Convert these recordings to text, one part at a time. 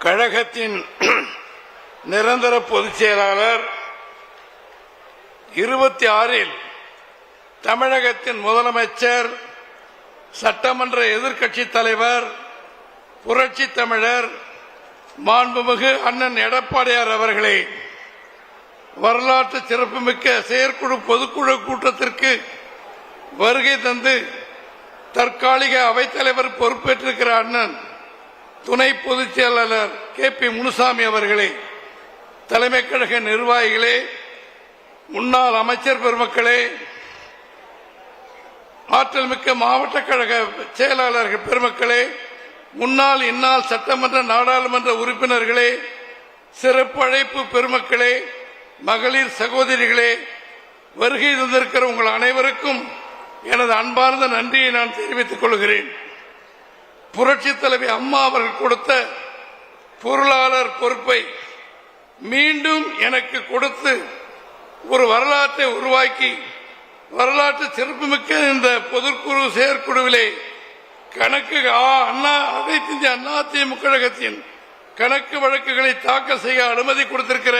கழகத்தின் நிரந்தர பொதுச் செயலாளர் இருபத்தி ஆறில் தமிழகத்தின் முதலமைச்சர் சட்டமன்ற எதிர்க்கட்சி தலைவர் புரட்சி தமிழர் மாண்புமிகு அண்ணன் எடப்பாடியார் அவர்களை வரலாற்று சிறப்புமிக்க செயற்குழு பொதுக்குழு கூட்டத்திற்கு வருகை தந்து தற்காலிக அவைத்தலைவர் பொறுப்பேற்றிருக்கிற அண்ணன் துணை பொதுச் செயலாளர் கே பி முனுசாமி அவர்களே தலைமை கழக நிர்வாகிகளே முன்னாள் அமைச்சர் பெருமக்களே ஆற்றல் மிக்க மாவட்ட கழக செயலாளர்கள் பெருமக்களே முன்னாள் இந்நாள் சட்டமன்ற நாடாளுமன்ற உறுப்பினர்களே சிறப்பு அழைப்பு பெருமக்களே மகளிர் சகோதரிகளே வருகை தந்திருக்கிற உங்கள் அனைவருக்கும் எனது அன்பார்ந்த நன்றியை நான் தெரிவித்துக் கொள்கிறேன். புரட்சி தலைவி அம்மா அவர்கள் கொடுத்த பொருளாளர் பொறுப்பை மீண்டும் எனக்கு கொடுத்து ஒரு வரலாற்றை உருவாக்கி வரலாற்று சிறப்புமிக்க இந்த பொதுக்குழு செயற்குழுவிலே கணக்கு ஆ- அண்ணா அனைத்து இந்திய அண்ணா திமுக கழகத்தின் கணக்கு வழக்குகளை தாக்கல் செய்ய அனுமதி கொடுத்திருக்கிற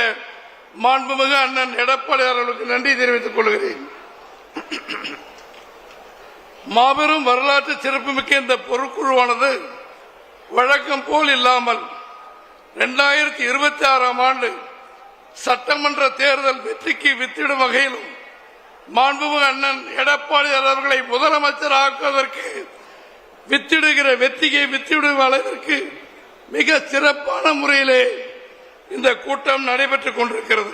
மாண்புமிகு அண்ணன் எடப்பாடி அவர்களுக்கு நன்றி தெரிவித்துக் கொள்கிறேன். மாபெரும் வரலாற்று சிறப்புமிக்க இந்த பொருட்குழுவானது வழக்கம் போல் இல்லாமல் இரண்டாயிரத்தி இருபத்தி ஆறாம் ஆண்டு சட்டமன்ற தேர்தல் வெற்றிக்கு வித்திடும் வகையிலும் மாண்புமிகு அண்ணன் எடப்பாடியார் அவர்களை முதலமைச்சர் ஆக்குவதற்கு வித்திடுகிற வெற்றியை வித்திடும் அளவிற்கு மிக சிறப்பான முறையிலே இந்த கூட்டம் நடைபெற்றுக் கொண்டிருக்கிறது.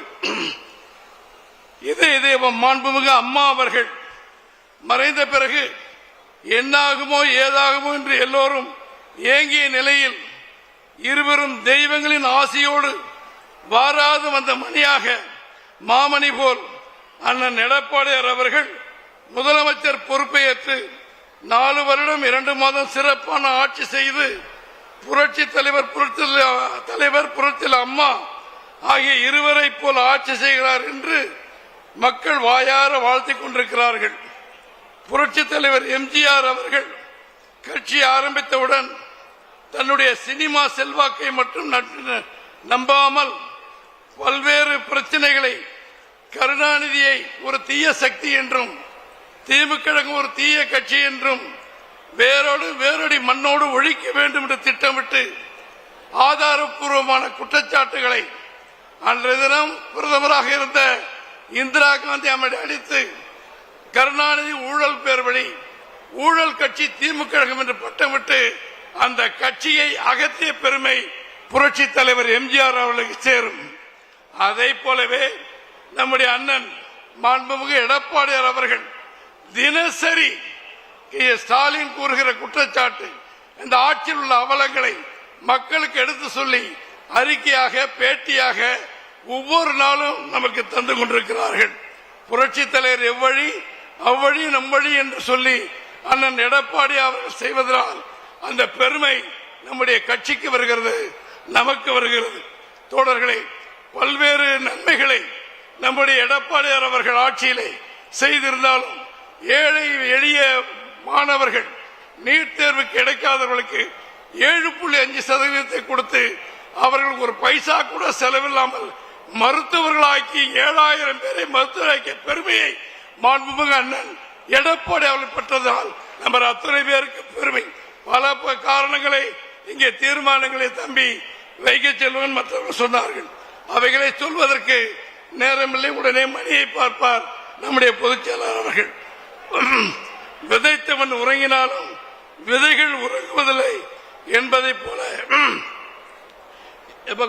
இதே இதே மாண்புமிகு அம்மா அவர்கள் மறைந்த பிறகு என்னாகுமோ ஏதாகுமோ என்று எல்லோரும் ஏங்கிய நிலையில் இருவரும் தெய்வங்களின் ஆசையோடு வாராது வந்த மணியாக மாமணி போல் அண்ணன் எடப்பாடியார் அவர்கள் முதலமைச்சர் பொறுப்பை ஏற்று நாலு வருடம் இரண்டு மாதம் சிறப்பான ஆட்சி செய்து புரட்சி தலைவர் புரட்சி தலைவர் புரட்சியில் அம்மா ஆகிய இருவரை போல் ஆட்சி செய்கிறார் என்று மக்கள் வாயார வாழ்த்திக் கொண்டிருக்கிறார்கள். புரட்சி தலைவர் எம்ஜிஆர் அவர்கள் கட்சி ஆரம்பித்தவுடன் தன்னுடைய சினிமா செல்வாக்கை மட்டும் நம்பாமல் பல்வேறு பிரச்சனைகளை கருணாநிதியை ஒரு தீய சக்தி என்றும் திமுக ஒரு தீய கட்சி என்றும் வேரோடு வேரடி மண்ணோடு ஒழிக்க வேண்டும் என்று திட்டமிட்டு ஆதாரப்பூர்வமான குற்றச்சாட்டுகளை அன்றைய தினம் பிரதமராக இருந்த இந்திரா காந்தி அம்மை அடித்து கருணாநிதி ஊழல் பேர் வழி ஊழல் கட்சி திமுக என்று பட்டமிட்டு அந்த கட்சியை அகற்றிய பெருமை புரட்சி தலைவர் எம்ஜிஆர் அவர்களுக்கு சேரும். அதை போலவே நம்முடைய அண்ணன் மாண்புமிகு எடப்பாடியார் அவர்கள் தினசரி ஸ்டாலின் கூறுகிற குற்றச்சாட்டு இந்த ஆட்சியில் உள்ள அவலங்களை மக்களுக்கு எடுத்து சொல்லி அறிக்கையாக பேட்டியாக ஒவ்வொரு நாளும் நமக்கு தந்து கொண்டிருக்கிறார்கள். புரட்சி தலைவர் எவ்வழி அவ்வழி நம்வழி என்று சொல்லி அண்ணன் எடப்பாடி அவர்கள் செய்வதனால் அந்த பெருமை நம்முடைய கட்சிக்கு வருகிறது நமக்கு வருகிறது. தோழர்களை பல்வேறு நன்மைகளை நம்முடைய எடப்பாடியார் அவர்கள் ஆட்சியிலே செய்திருந்தாலும் ஏழை எளிய மாணவர்கள் நீட் தேர்வு கிடைக்காதவர்களுக்கு ஏழு புள்ளி அஞ்சு சதவீதத்தை கொடுத்து அவர்களுக்கு ஒரு பைசா கூட செலவில்லாமல் மருத்துவர்களாக்கி ஏழாயிரம் பேரை மருத்துவராக்கிய பெருமையை மாண்புமிகு அண்ணன் எடப்பாடி அவர்கள் பெற்றதால் நம்ம அத்தனை பேருக்கு பெருமை. பல காரணங்களை இங்கே தீர்மானங்களை தம்பி வைகை செல்வன் மற்றவர்கள் சொன்னார்கள். அவைகளை சொல்வதற்கு நேரமில்லை உடனே மணியை பார்ப்பார் நம்முடைய பொதுச் செயலாளர் அவர்கள். விதைத்தவன் உறங்கினாலும் விதைகள் உறங்குவதில்லை என்பதைப் போல எப்ப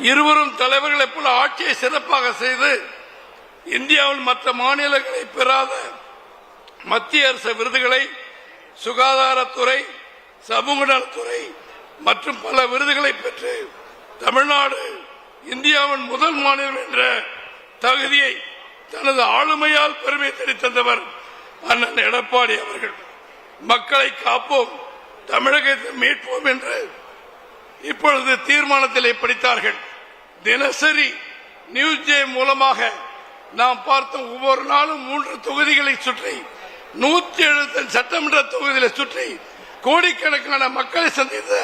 இருவரும் தலைவர்களை போல ஆட்சியை சிறப்பாக செய்து இந்தியாவில் மற்ற மாநிலங்களை பெறாத மத்திய அரசு விருதுகளை சுகாதாரத்துறை சமூக நலத்துறை மற்றும் பல விருதுகளை பெற்று தமிழ்நாடு இந்தியாவின் முதல் மாநிலம் என்ற தகுதியை தனது ஆளுமையால் பெருமை தேடி தந்தவர் அண்ணன் எடப்பாடி அவர்கள். மக்களை காப்போம் தமிழகத்தை மீட்போம் என்று இப்பொழுது தீர்மானத்திலே படித்தார்கள் தினசரி நியூஸ் ஜே மூலமாக நாம் பார்த்த ஒவ்வொரு நாளும் மூன்று தொகுதிகளை சுற்றி நூத்தி எழுபத்தி சட்டமன்ற தொகுதிகளை சுற்றி கோடிக்கணக்கான மக்களை சந்தித்த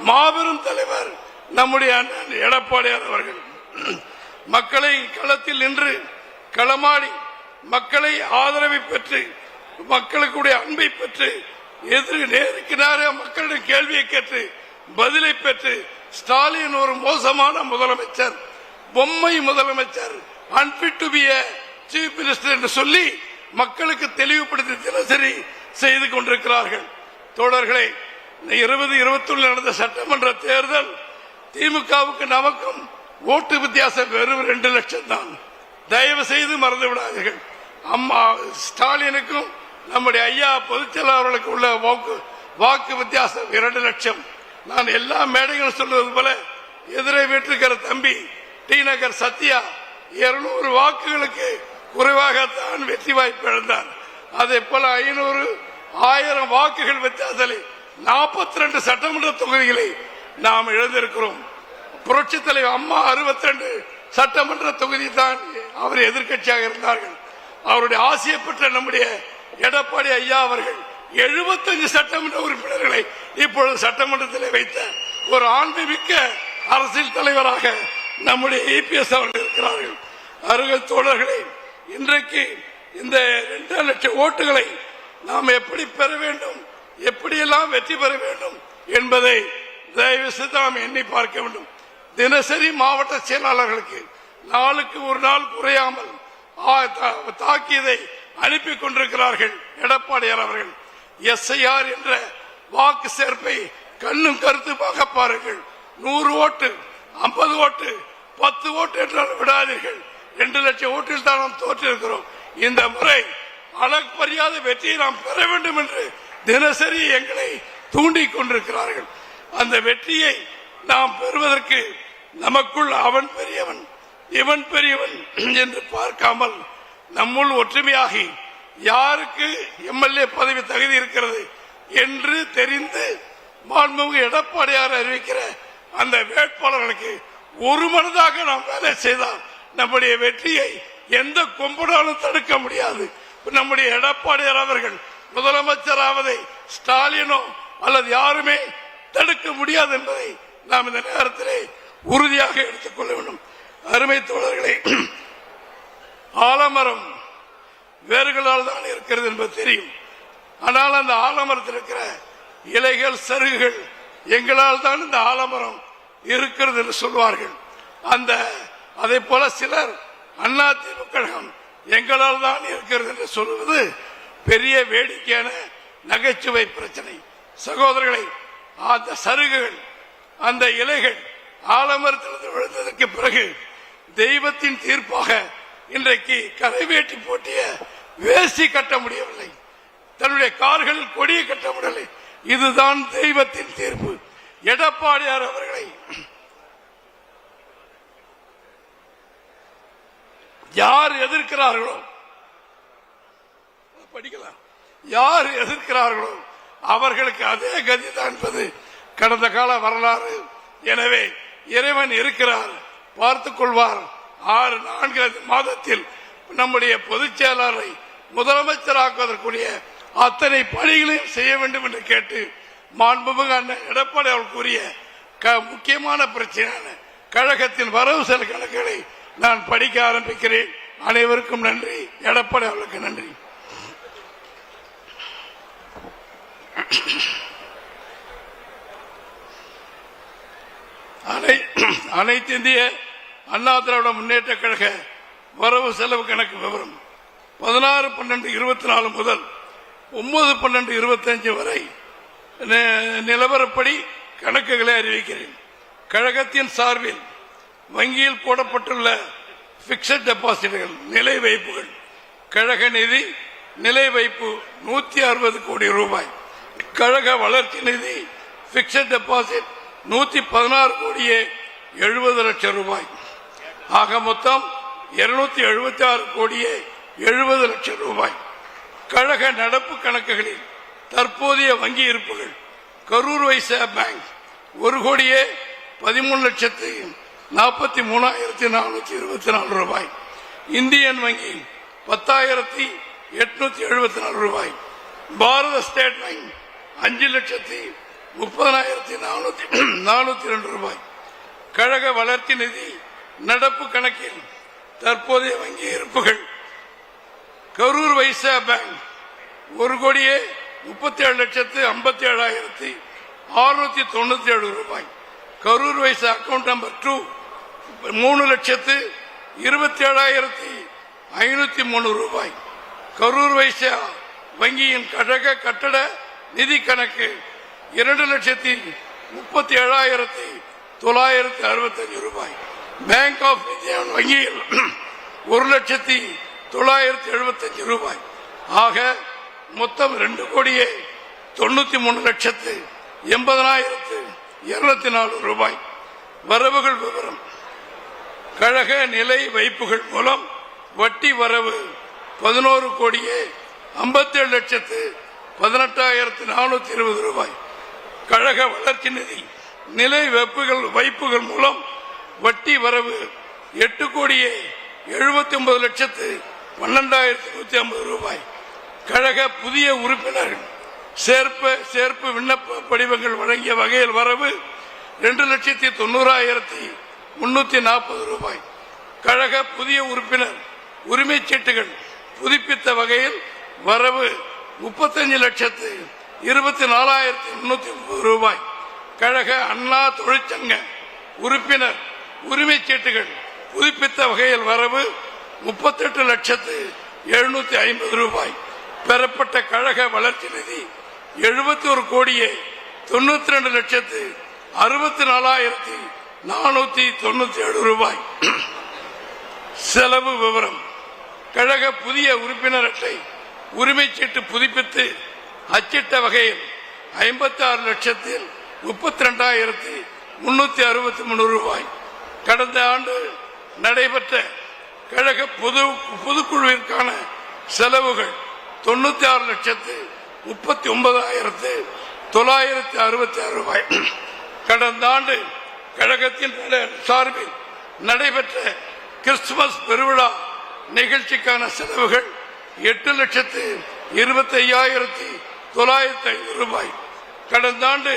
மாபெரும் தலைவர் நம்முடைய அண்ணன் எடப்பாடியார் அவர்கள். மக்களை களத்தில் நின்று களமாடி மக்களை ஆதரவை பெற்று மக்களுக்குடைய அன்பை பெற்று எதிர் நேருக்கு நேர மக்களிடம் கேள்வியை கேட்டு பதிலை பெற்று ஸ்டாலின் ஒரு மோசமான முதலமைச்சர் பொம்மை முதலமைச்சர் unfit to be chief minister என்று சொல்லி மக்களுக்கு தெளிவுபடுத்தி தினசரி செய்து கொண்டிருக்கிறார்கள். தோழர்களே இருபது இருபத்தி நடந்த சட்டமன்ற தேர்தல் திமுகவுக்கு நமக்கும் ஓட்டு வித்தியாசம் வெறும் ரெண்டு லட்சம் தான். தயவு செய்து மறந்து விடாதீர்கள். அம்மா ஸ்டாலினுக்கும் நம்முடைய ஐயா பொதுச் செயலாளர்களுக்கு உள்ள வாக்கு வாக்கு வித்தியாசம் இரண்டு லட்சம். நான் எல்லா மேடைகளும் சொல்வது போல எதிரே வீட்டிருக்கிற தம்பி டி நகர் சத்யா இருநூறு வாக்குகளுக்கு குறைவாகத்தான் வெற்றி வாய்ப்பு இழந்தார். அதே போல ஐநூறு ஆயிரம் வாக்குகள் வித்தியாசத்தில் நாற்பத்தி ரெண்டு சட்டமன்ற தொகுதிகளை நாம் இழந்திருக்கிறோம். புரட்சி தலைவர் அம்மா அறுபத்தி ரெண்டு சட்டமன்ற தொகுதி தான் அவர் எதிர்க்கட்சியாக இருந்தார்கள். அவருடைய ஆசையை பெற்ற நம்முடைய எடப்பாடி ஐயா அவர்கள் 75 சட்டமன்ற உறுப்பினர்களை இப்பொழுது சட்டமன்றத்தில் வைத்த ஒரு ஆண்மைமிக்க அரசியல் தலைவராக நம்முடைய இபிஎஸ் அவர்கள் இருக்கிறார்கள். அருகல் தோழர்களே இன்றைக்கு இந்த இரண்டு லட்சம் ஓட்டுகளை நாம் எப்படி பெற வேண்டும் எப்படியெல்லாம் வெற்றி பெற வேண்டும் என்பதை தயவு செய்து நாம் எண்ணி பார்க்க வேண்டும். தினசரி மாவட்ட செயலாளர்களுக்கு நாளுக்கு ஒரு நாள் குறையாமல் தா- தாக்கியதை அனுப்பி கொண்டிருக்கிறார்கள் எடப்பாடியார் அவர்கள். எஸ்ஐஆர் என்ற வாக்கு சேர்ப்பை கண்ணும் கருத்துமாக பாருங்கள் நூறு ஓட்டு ஐம்பது ஓட்டு பத்து ஓட்டு என்றால் விடாதீர்கள். ரெண்டு லட்சம் ஓட்டில் தான் நாம் தோற்றிருக்கிறோம். இந்த முறை அளப்பறியாத வெற்றியை நாம் பெற வேண்டும் என்று தினசரி எங்களை தூண்டிக் கொண்டிருக்கிறார்கள். அந்த வெற்றியை நாம் பெறுவதற்கு நமக்குள் அவன் பெரியவன் இவன் பெரியவன் என்று பார்க்காமல் நம்முள் ஒற்றுமையாகி யாருக்கு எம்எல்ஏ பதவி தகுதி இருக்கிறது என்று தெரிந்து மாண்புமிகு எடப்பாடியார் அறிவிக்கிற அந்த வேட்பாளர்களுக்கு ஒரு மனதாக நாம் வேலை செய்தால் நம்முடைய வெற்றியை எந்த கொம்பனாலும் தடுக்க முடியாது. நம்முடைய எடப்பாடியார் அவர்கள் முதலமைச்சராவதை ஸ்டாலினோ அல்லது யாருமே தடுக்க முடியாது என்பதை நாம் இந்த நேரத்திலே உறுதியாக எடுத்துக்கொள்ள வேண்டும். அருமை தோழர்களே ஆலமரம் வேர்களால் தான் இருக்கிறது என்பது தெரியும். ஆனால் அந்த ஆலமரத்தில் இருக்கிற இலைகள் சருகுகள் எங்களால் தான் இந்த ஆலமரம் இருக்கிறது என்று சொல்வார்கள். அந்த அதே போல சிலர் அண்ணா திமுக கழகம் எங்களால் தான் இருக்கிறது என்று சொல்வது பெரிய வேடிக்கையான நகைச்சுவை பிரச்சனை. சகோதரர்களை அந்த சருகுகள் அந்த இலைகள் ஆலமரத்திலிருந்து விழுந்ததற்கு பிறகு தெய்வத்தின் தீர்ப்பாக இன்றைக்கு கரைவேட்டி போட்டிய வேசி கட்ட முடியவில்லை. தன்னுடைய கார்களில் கொடியை கட்ட முடியவில்லை. இதுதான் தெய்வத்தின் தீர்ப்பு. எடப்பாடியார் அவர்களை யார் எதிர்க்கிறார்களோ படிக்கலாம். யார் எதிர்க்கிறார்களோ அவர்களுக்கு அதே கதிதான் என்பது கடந்த கால வரலாறு. எனவே இறைவன் இருக்கிறார் பார்த்துக் கொள்வார். ஆறு நான்கு மாதத்தில் நம்முடைய பொதுச் செயலாளரை முதலமைச்சராக்குவதற்குரிய அத்தனை பணிகளையும் செய்ய வேண்டும் என்று கேட்டு மாண்புமிகு அண்ணன் எடப்பாடி அவர்கள் கூறிய க- முக்கியமான பிரச்சனையான கழகத்தின் வரவு செலவு கணக்குகளை நான் படிக்க ஆரம்பிக்கிறேன். அனைவருக்கும் நன்றி. எடப்பாடி அவர்களுக்கு நன்றி. அனை அனைத்து இந்திய அண்ணா திராவிட முன்னேற்ற கழக வரவு செலவு கணக்கு விவரம். பதினாறு பன்னெண்டு இருபத்தி நாலு முதல் ஒன்பது பன்னெண்டு இருபத்தஞ்சு வரை நிலவரப்படி கணக்குகளை அறிவிக்கிறேன். கழகத்தின் சார்பில் வங்கியில் போடப்பட்டுள்ள பிக்சட் டெபாசிட்டுகள் நிலை வைப்புகள். கழக நிதி நிலை வைப்பு நூத்தி அறுபது கோடி ரூபாய். கழக வளர்ச்சி நிதி பிக்சட் டெபாசிட் நூத்தி பதினாறு கோடியே எழுபது லட்சம் ரூபாய். ஆக மொத்தம் இருநூத்தி எழுபத்தி ஆறு கோடியே எழுபது லட்சம் ரூபாய். கழக நடப்பு கணக்குகளில் தற்போதைய வங்கி இருப்புகள் கரூர் வைசா பேங்க் ஒரு கோடியே பதிமூணு லட்சத்து நாற்பத்தி மூணாயிரத்தி நானூத்தி இருபத்தி நாலு ரூபாய். இந்தியன் வங்கி பத்தாயிரத்தி எட்நூத்தி எழுபத்தி நாலு ரூபாய். பாரத ஸ்டேட் வங்கி அஞ்சு லட்சத்தி முப்பதாயிரத்தி நானூத்தி நானூத்தி ரெண்டு ரூபாய். கழக வளர்ச்சி நிதி நடப்பு கணக்கில் தற்போதைய வங்கி இருப்புகள். கரூர் வைசா பேங்க் ஒரு கோடியே முப்பத்தி ஏழு லட்சத்து ஐம்பத்தி ஏழாயிரத்தி அறுநூத்தி தொண்ணூத்தி ஏழு ரூபாய். Karur Vysya account number two மூணு லட்சத்து இருபத்தி ஏழாயிரத்தி ஐநூத்தி மூணு ரூபாய். கரூர் வைசா வங்கியின் கழக கட்டட நிதி கணக்கு இரண்டு லட்சத்தி முப்பத்தி ஏழாயிரத்தி தொள்ளாயிரத்தி அறுபத்தஞ்சு ரூபாய். பேங்க் ஆஃப் இந்தியா வங்கியில் ஒரு லட்சத்தி தொள்ளாயிரத்தி எழுபத்தஞ்சு ரூபாய். ஆக மொத்தம் ரெண்டு கோடியே தொண்ணூத்தி மூணு லட்சத்து எண்பதனாயிரத்து இருநூத்தி நாலு ரூபாய். வரவுகள் விவரம். கழக நிலை வைப்புகள் மூலம் வட்டி வரவு பதினோரு கோடியே ஐம்பத்தேழு லட்சத்து பதினெட்டாயிரத்து நானூத்தி இருபது ரூபாய். கழக வளர்ச்சி நிதி நிலை வைப்புகள் வைப்புகள் மூலம் வட்டி வரவு எட்டு கோடியே எழுபத்தி ஒன்பது லட்சத்து பன்னெண்டாயிரத்தி நூத்தி ஐம்பது ரூபாய். கழக புதிய உறுப்பினர் சேர்ப்பு சேர்ப்பு விண்ணப்ப படிவங்கள் வழங்கிய வகையில் வரவு ரெண்டு லட்சத்தி தொண்ணூறாயிரத்தி முன்னூத்தி நாற்பது ரூபாய். கழக புதிய உறுப்பினர் உரிமை சீட்டுகள் புதுப்பித்த வகையில் வரவு முப்பத்தஞ்சு லட்சத்து இருபத்தி நாலாயிரத்தி முன்னூத்தி முப்பது ரூபாய். கழக அண்ணா தொழிற்சங்க உறுப்பினர் உரிமை சீட்டுகள் புதுப்பித்த வகையில் வரவு முப்பத்தெட்டு லட்சத்து எழுநூத்தி ஐம்பது ரூபாய். பெறப்பட்ட கழக வளர்ச்சி நிதி எழுபத்தி ஒரு கோடியே தொண்ணூத்தி ரெண்டு லட்சத்து அறுபத்தி நாலாயிரத்தி நானூத்தி தொண்ணூத்தி ஏழு ரூபாய். செலவு விவரம். கழக புதிய உறுப்பினர் அட்டை உரிமை சீட்டு புதுப்பித்து அச்சிட்ட வகையில் ஐம்பத்தி ஆறு லட்சத்தில் முப்பத்தி ரெண்டாயிரத்தி முன்னூத்தி அறுபத்தி மூணு ரூபாய். கடந்த ஆண்டு நடைபெற்ற கழக பொது பொதுக்குழுவிற்கான செலவுகள் தொண்ணூத்தி ஆறு லட்சத்து முப்பத்தி ஒன்பதாயிரத்து தொள்ளாயிரத்தி அறுபத்தி ஆறு ரூபாய். கடந்த ஆண்டு கழகத்தின் சார்பில் நடைபெற்ற கிறிஸ்துமஸ் பெருவிழா நிகழ்ச்சிக்கான செலவுகள் எட்டு லட்சத்து இருபத்தி ஐயாயிரத்தி தொள்ளாயிரத்தி ஐநூறு ரூபாய். கடந்த ஆண்டு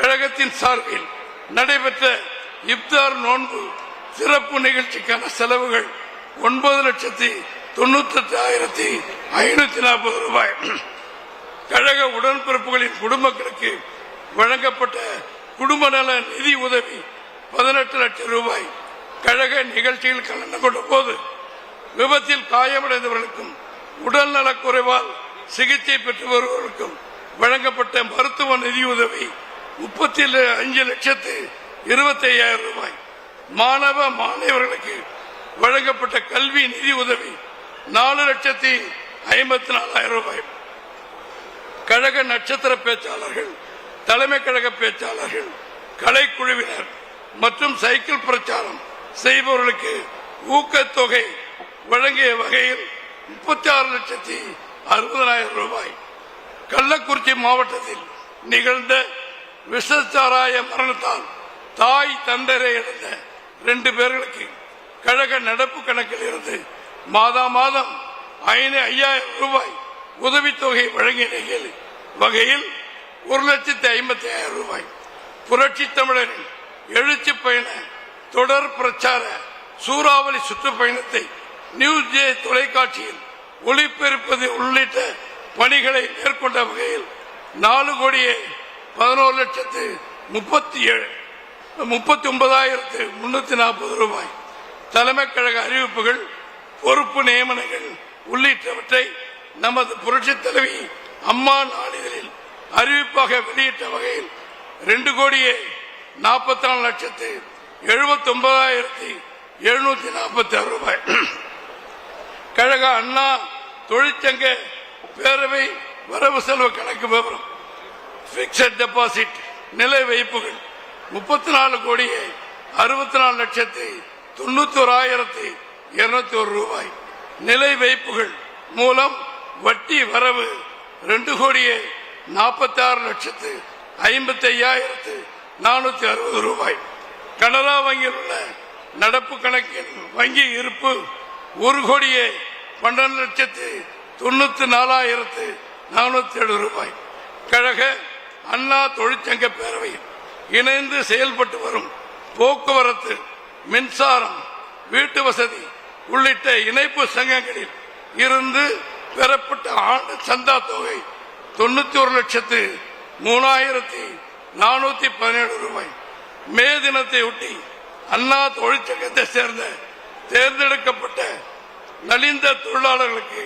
கழகத்தின் சார்பில் நடைபெற்ற இப்தார் நோன்பு சிறப்பு நிகழ்ச்சிக்கான செலவுகள் ஒன்பது லட்சத்தி தொண்ணூத்தி எட்டாயிரத்தி ஐநூத்தி நாற்பது ரூபாய். கழக உடன்பிறப்புகளின் குடும்பங்களுக்கு வழங்கப்பட்ட குடும்ப நல நிதி உதவி பதினெட்டு லட்சம் ரூபாய். கழக நிகழ்ச்சியில் கலந்து கொண்ட போது விபத்தில் காயமடைந்தவர்களுக்கும் உடல் நலக் குறைவால் சிகிச்சை பெற்று வருவதற்கும் வழங்கப்பட்ட மருத்துவ நிதியுதவி முப்பத்தி அஞ்சு லட்சத்து இருபத்தி ஐயாயிரம் ரூபாய். மாணவ மாணவர்களுக்கு வழங்கப்பட்ட கல்வி நிதி உதவி நாலு லட்சத்தி ஐம்பத்தி நாலாயிரம் ரூபாய். கழக நட்சத்திர பேச்சாளர்கள் தலைமை கழக பேச்சாளர்கள் கலைக்குழுவினர் மற்றும் சைக்கிள் பிரச்சாரம் செய்பவர்களுக்கு ஊக்கத்தொகை வழங்கிய வகையில் முப்பத்தி ஆறு லட்சத்தி அறுபதாயிரம் ரூபாய். கள்ளக்குறிச்சி மாவட்டத்தில் நிகழ்ந்த விஷச்சாராய மரணத்தால் தாய் தந்தரை இழந்த ரெண்டு பேர்களுக்கு கழக நடப்பு கணக்கில் இருந்து மாதா மாதம் ஐந்து ஐயாயிரம் ரூபாய் உதவித்தொகை வழங்கிய நிலையில் வகையில் ஒரு லட்சத்தி ஐம்பத்தி ஆயிரம் ரூபாய். புரட்சி தமிழரின் எழுச்சி பயண தொடர் பிரச்சார சூறாவளி சுற்றுப்பயணத்தை நியூஸ் ஜே தொலைக்காட்சியில் ஒளிபெருப்பது உள்ளிட்ட பணிகளை மேற்கொண்ட வகையில் நாலு கோடியே பதினோரு லட்சத்து முப்பத்தி ஏழு முப்பத்தி ஒன்பதாயிரத்து முன்னூத்தி நாற்பது ரூபாய். தலைமை கழக அறிவிப்புகள் பொறுப்பு நியமனங்கள் உள்ளிட்டவற்றை நமது புரட்சி தலைவி அம்மா நாளிதழில் அறிவிப்பாக வெளியிட்ட வகையில் ரெண்டு கோடியே நாற்பத்தி நாலு லட்சத்து எழுபத்தி ஒன்பதாயிரத்தி எழுநூத்தி நாற்பத்தி ஆறு ரூபாய். கழக அண்ணா தொழிற்சங்க பேரவை வரவு செலவு கணக்கு விவரம் பிக்சட் டெபாசிட் நிலை வைப்புகள் முப்பத்தி நாலு கோடியே அறுபத்தி நாலு லட்சத்தி தொண்ணூத்தி ஓராயிரத்தி இருநூத்தி ஒரு ரூபாய். நிலை வைப்புகள் மூலம் வட்டி வரவு ரெண்டு கோடியே நாற்பத்தி ஆறு லட்சத்து ஐம்பத்தி ஐயாயிரத்து நானூத்தி அறுபது ரூபாய். கனரா வங்கியில் உள்ள நடப்பு கணக்கின் வங்கி இருப்பு ஒரு கோடியே பன்னெண்டு லட்சத்து தொண்ணூத்தி நாலாயிரத்து நானூத்தி ஏழு ரூபாய். கழக அண்ணா தொழிற்சங்க பேரவையில் இணைந்து செயல்பட்டு வரும் போக்குவரத்து மின்சாரம் வீட்டு வசதி உள்ளிட்ட இணைப்பு சங்கங்களில் இருந்து பெறப்பட்ட ஆண்டு சந்தா தொகை தொண்ணூத்தி ஒரு லட்சத்து மூணாயிரத்தி நானூத்தி பதினேழு ரூபாய். மே தினத்தை ஒட்டி அண்ணா தொழிற்சங்கத்தை சேர்ந்த தேர்ந்தெடுக்கப்பட்ட நலிந்த தொழிலாளர்களுக்கு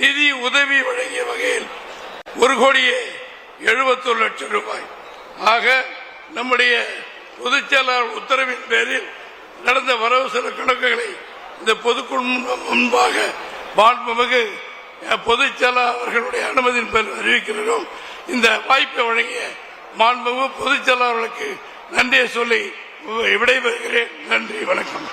நிதி உதவி வழங்கிய வகையில் ஒரு கோடியே எழுபத்தொரு லட்சம் ரூபாய். ஆக நம்முடைய பொதுச் செயலாளர் உத்தரவின் பேரில் நடந்த வரவு செலவு கணக்குகளை இந்த பொதுக்குழு முன்பாக மாண்புமிகு பொதுச் செயலாளர் அவர்களுடைய அனுமதியின் பேரில் அறிவிக்கிறோம் இந்த வாய்ப்பை வழங்கிய மாண்புமிகு பொதுச் செயலாளர்களுக்கு நன்றியை சொல்லி விடைபெறுகிறேன். நன்றி வணக்கம்.